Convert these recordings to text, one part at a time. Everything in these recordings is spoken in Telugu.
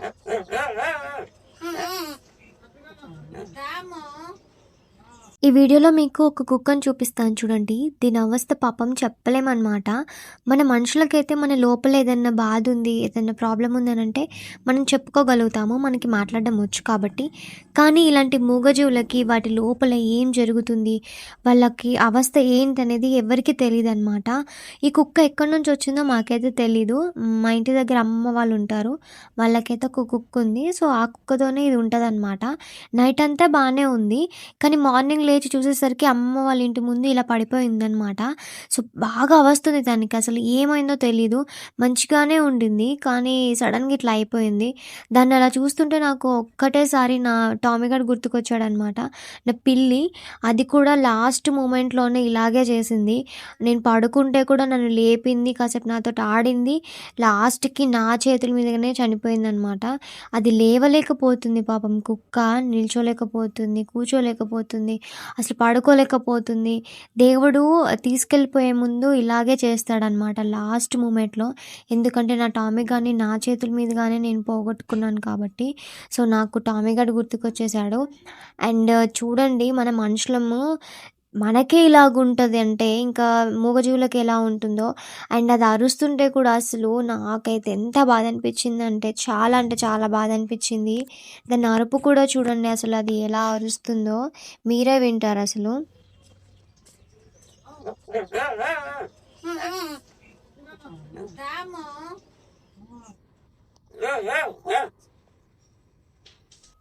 Tá Vamos. ఈ వీడియోలో మీకు ఒక కుక్కను చూపిస్తాను చూడండి. దీని అవస్థ పాపం చెప్పలేమన్నమాట. మన మనుషులకైతే మన లోపల ఏదైనా బాధ ఉంది ఏదైనా ప్రాబ్లం ఉంది అని అంటే మనం చెప్పుకోగలుగుతాము మనకి మాట్లాడడం వచ్చు కాబట్టి. కానీ ఇలాంటి మూగజీవులకి వాటి లోపల ఏం జరుగుతుంది వాళ్ళకి అవస్థ ఏంటి అనేది ఎవరికి తెలియదు అనమాట ఈ కుక్క ఎక్కడి నుంచి వచ్చిందో మాకైతే తెలీదు. మా ఇంటి దగ్గర అమ్మ వాళ్ళు ఉంటారు. వాళ్ళకైతే ఒక కుక్క ఉంది. సో ఆ కుక్కతోనే ఇది ఉంటుంది నైట్ అంతా బాగానే ఉంది. కానీ మార్నింగ్ లేచి చూసేసరికి అమ్మ వాళ్ళ ఇంటి ముందు ఇలా పడిపోయిందనమాట సో బాగా అవస్తుంది దానికి అసలు ఏమైందో తెలీదు. మంచిగానే ఉండింది. కానీ సడన్గా ఇట్లా అయిపోయింది. దాన్ని అలా చూస్తుంటే నాకు ఒక్కటేసారి నా టామీగాడ్ గుర్తుకొచ్చాడనమాట నా పిల్లి అది కూడా లాస్ట్ మూమెంట్లోనే ఇలాగే చేసింది. నేను పడుకుంటే కూడా నన్ను లేపింది కాసేపు నాతో ఆడింది. లాస్ట్కి నా చేతుల మీదగానే చనిపోయిందనమాట అది లేవలేకపోతుంది పాపం. కుక్క నిల్చోలేకపోతుంది కూర్చోలేకపోతుంది. అసలు పడుకోలేకపోతుంది. దేవుడు తీసుకెళ్ళిపోయే ముందు ఇలాగే చేస్తాడనమాట లాస్ట్ మూమెంట్లో. ఎందుకంటే నా టామీ కానీ నా చేతుల మీద కానీ నేను పోగొట్టుకున్నాను కాబట్టి. సో నాకు టామీ గడ్ గుర్తుకొచ్చేసాడు. అండ్ చూడండి మన మనుషులము మనకే ఇలాగుంటుంది అంటే ఇంకా మూగజీవులకు ఎలా ఉంటుందో. అండ్ అది అరుస్తుంటే కూడా అసలు నాకైతే ఎంత బాధ అనిపించింది అంటే చాలా అంటే చాలా బాధ అనిపించింది దాని అరుపు కూడా చూడండి అసలు అది ఎలా అరుస్తుందో. మీరే వింటారు అసలు.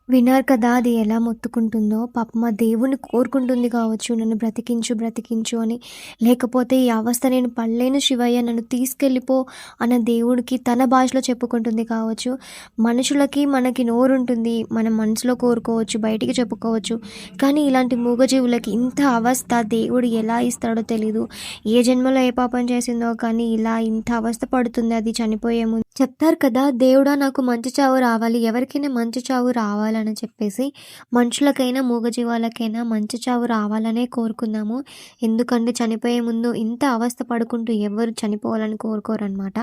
విన్నారు కదా అది ఎలా మొత్తుకుంటుందో. పాప మా దేవుని కోరుకుంటుంది కావచ్చు నన్ను బ్రతికించు బ్రతికించు అని. లేకపోతే ఈ అవస్థ నేను పడలేను శివయ్య నన్ను తీసుకెళ్ళిపో అన్న దేవుడికి తన భాషలో చెప్పుకుంటుంది కావచ్చు. మనుషులకి మనకి నోరు ఉంటుంది మనం మనసులో కోరుకోవచ్చు బయటికి చెప్పుకోవచ్చు. కానీ ఇలాంటి మూగజీవులకి ఇంత అవస్థ దేవుడు ఎలా ఇస్తాడో తెలీదు. ఏ జన్మలో ఏ పాపం చేసిందో కానీ ఇలా ఇంత అవస్థ పడుతుంది అది చనిపోయే ముందు. చెప్తారు కదా దేవుడా నాకు మంచి చావు రావాలి ఎవరికైనా మంచి చావు రావాలి రావాలని చెప్పేసి మనుషులకైనా మూగజీవాలకైనా మంచి చావు రావాలనే కోరుకుందాము. ఎందుకంటే చనిపోయే ముందు ఇంత అవస్థ పడుకుంటూ ఎవరు చనిపోవాలని కోరుకోరనమాట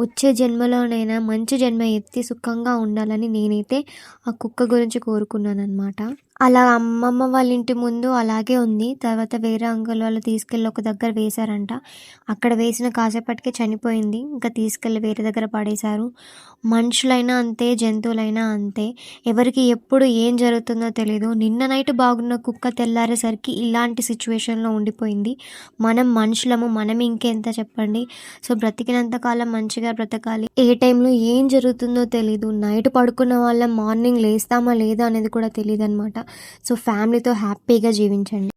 వచ్చే జన్మలోనైనా మంచి జన్మ ఎత్తి సుఖంగా ఉండాలని నేనైతే ఆ కుక్క గురించి కోరుకున్నాను అనమాట అలా అమ్మమ్మ వాళ్ళ ఇంటి ముందు అలాగే ఉంది. తర్వాత వేరే అంకుల్ వాళ్ళు తీసుకెళ్ళి ఒక దగ్గర వేశారంట. అక్కడ వేసిన కాసేపటికే చనిపోయింది. ఇంకా తీసుకెళ్ళి వేరే దగ్గర పడేశారు. మనుషులైనా అంతే జంతువులైనా అంతే. ఎవరికి ఎప్పుడు ఏం జరుగుతుందో తెలియదు నిన్న నైట్ బాగున్న కుక్క తెల్లారేసరికి ఇలాంటి సిచ్యువేషన్లో ఉండిపోయింది. మనం మనుషులము మనం ఇంకెంత చెప్పండి? సో బ్రతికినంత కాలం మంచిగా బ్రతకాలి. ఏ టైంలో ఏం జరుగుతుందో తెలీదు. నైట్ పడుకున్న వాళ్ళ మార్నింగ్ లేస్తామా లేదా అనేది కూడా తెలియదు అనమాట సో ఫ్యామిలీతో హ్యాపీగా జీవించండి